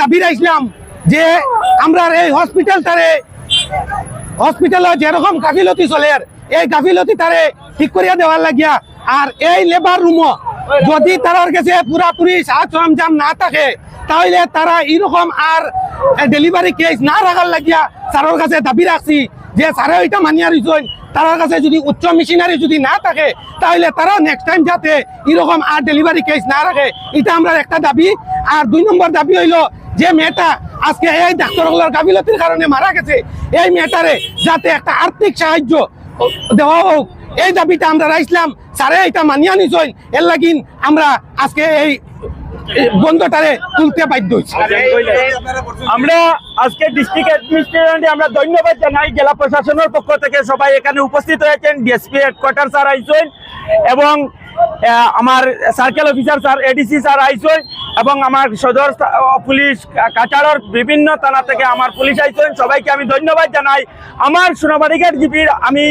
দাবি রাখলাম যে আমরা এই হসপিটাল তারে হসপিটাল যেরকম গাফিলতি চলে এই গাফিলতি তারে ঠিক করিয়া দেওয়ার লাগিয়া আর এই লেবার রুমও যদি তারার কাছে পুরাপুরি সাজ সরঞ্জাম না থাকে, তাহলে তারা এরকম আর ডেলিভারি কেস না রাখার লাগিয়া স্যারের কাছে দাবি রাখছি যে স্যারে ওইটা মানিয়া রইছেন তার কাছে যদি উচ্চ মেশিনারি যদি না থাকে, তাহলে তারা নেক্সট টাইম যাতে এরকম আর ডেলিভারি কেস না রাখে। এটা আমরা একটা দাবি। আর দুই নম্বর দাবি হইল যে মেয়েটা আজকে এই ডাক্তারগুলোর গাফিলতির কারণে মারা গেছে। এই মেয়েটারে যাতে একটা আর্থিক সাহায্য দেওয়া হোক এই দাবিটা আমরা রাখলাম স্যারে এটা মানিয়া নিছই এর লাগিন আমরা আজকে এই বন্ধটারে তুলতে বাধ্য হয়েছি। আমরা আজকে ডিস্ট্রিক্ট অ্যাডমিনিস্ট্রেশনে আমরা ধন্যবাদ জানাই জেলা প্রশাসনের পক্ষ থেকে সবাই এখানে উপস্থিত হয়েছেন। ডিএসপি হেডকোয়ার্টার স্যার আইসেন এবং আমার circle officer sir ADC sir আইসেন। এবং আমার সদর পুলিশ কা- কাছাড়ের বিভিন্ন থানা থেকে আমার পুলিশ আইসেন সবাইকে আমি ধন্যবাদ জানাই। আমার সোনাবাড়িঘাট জিপির আমি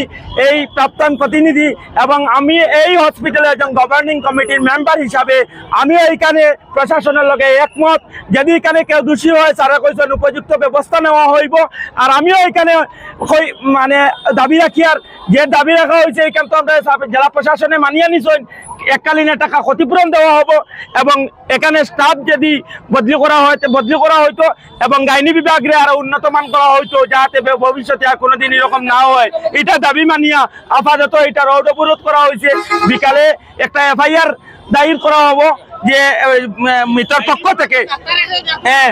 এই প্রাক্তন প্রতিনিধি এবং আমি এই হসপিটালের একজন গভর্নিং কমিটির মেম্বার হিসাবে আমিও এইখানে প্রশাসনের লগে একমত। যদি এখানে কেউ দোষী হয়, তারা কইছেন উপযুক্ত ব্যবস্থা নেওয়া হইব। আর আমিও এখানে মানে দাবি রাখি আর যে দাবি রাখা হয়েছে এখানে তো আমরা জেলা প্রশাসনে মানিয়ে নিছেন। এককালীন টাকা ক্ষতিপূরণ দেওয়া হব এবং এখানে স্টাফ যদি বদলি করা হয় বদলি করা হইতো এবং গাইনি বিভাগে আরও উন্নত মান করা হইতো, যাতে ভবিষ্যতে আর কোনোদিন এরকম না হয়, এটা দাবি মানিয়া আপাতত এটা রোড অবরোধ করা হয়েছে। বিকালে একটা এফআইআর দায়ের করা হব। যে মৃতর পক্ষ থেকে। হ্যাঁ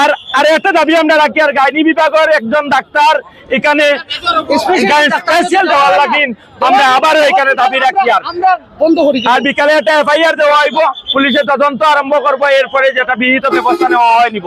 আর আর একটা দাবি আমরা রাখি আর গাইনি বিভাগের একজন ডাক্তার এখানে স্পেশাল দেওয়ার লাগিন আমরা আবারও এখানে দাবি রাখি আর। আর বিকালে একটা এফআইআর দেওয়া হইব পুলিশের তদন্ত আরম্ভ করব এরপরে যেটা বিহিত ব্যবস্থা নেওয়া হয় নিব।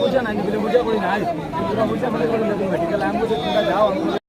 বুঝা নাই বুঝা করি নাই। বুঝা বলে যাও